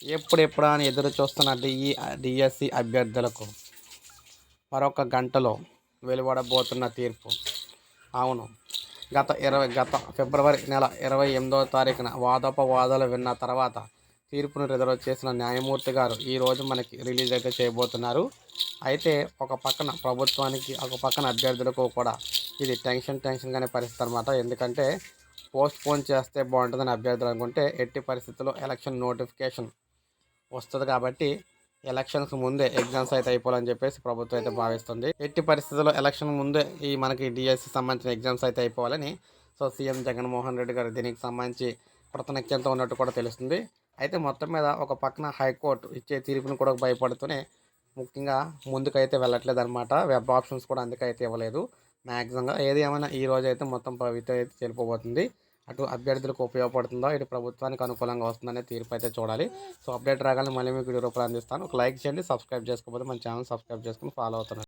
ఎప్పుడెప్పుడా అని ఎదురు చూస్తున్న డిఈ డిఎస్సి అభ్యర్థులకు మరొక గంటలో వెలువడబోతున్న తీర్పు. అవును. గత ఇరవై గత ఫిబ్రవరి నెల ఇరవై ఎనిమిదవ తారీఖున వాదోపవాదాలు విన్న తర్వాత తీర్పును రిజర్వ్ చేసిన న్యాయమూర్తి గారు ఈరోజు మనకి రిలీజ్ అయితే చేయబోతున్నారు. అయితే ఒక పక్కన ప్రభుత్వానికి ఒక పక్కన అభ్యర్థులకు కూడా ఇది టెన్షన్ టెన్షన్గానే పరిస్థితి అనమాట ఎందుకంటే పోస్ట్ పోన్ చేస్తే బాగుంటుందని అభ్యర్థులు అనుకుంటే ఎట్టి పరిస్థితుల్లో ఎలక్షన్ నోటిఫికేషన్ వస్తుంది కాబట్టి ఎలక్షన్స్ ముందే ఎగ్జామ్స్ అయితే అయిపోవాలని చెప్పేసి ప్రభుత్వం అయితే భావిస్తుంది. ఎట్టి పరిస్థితుల్లో ఎలక్షన్ ముందే ఈ మనకి డిఎస్సి సంబంధించిన ఎగ్జామ్స్ అయితే అయిపోవాలని సో సీఎం జగన్మోహన్ రెడ్డి గారు దీనికి సంబంధించి కృతనక్యంతో ఉన్నట్టు కూడా తెలుస్తుంది. అయితే మొత్తం మీద ఒక పక్కన హైకోర్టు ఇచ్చే తీర్పును కూడా భయపడుతూనే ముఖ్యంగా ముందుకైతే వెళ్ళట్లేదు అనమాట వెబ్ ఆప్షన్స్ కూడా అందుకైతే ఇవ్వలేదు. మ్యాక్సిమంగా ఏది ఏమైనా ఈ రోజు అయితే మొత్తం పవిత్ర అయితే చెల్లిపోబోతుంది అటు అభ్యర్థులకు ఉపయోగపడుతుందో ఇటు ప్రభుత్వానికి అనుకూలంగా వస్తుందనే తీర్పు అయితే చూడాలి. సో అప్డేట్ రాగానే మళ్ళీ మీకు వీడియో రూపాయలు అందిస్తాను. ఒక లైక్ చేయండి సబ్స్క్రైబ్ చేసుకోకపోతే మన ఛానల్ సబ్స్క్రైబ్ చేసుకుని ఫాలో అవుతున్నాను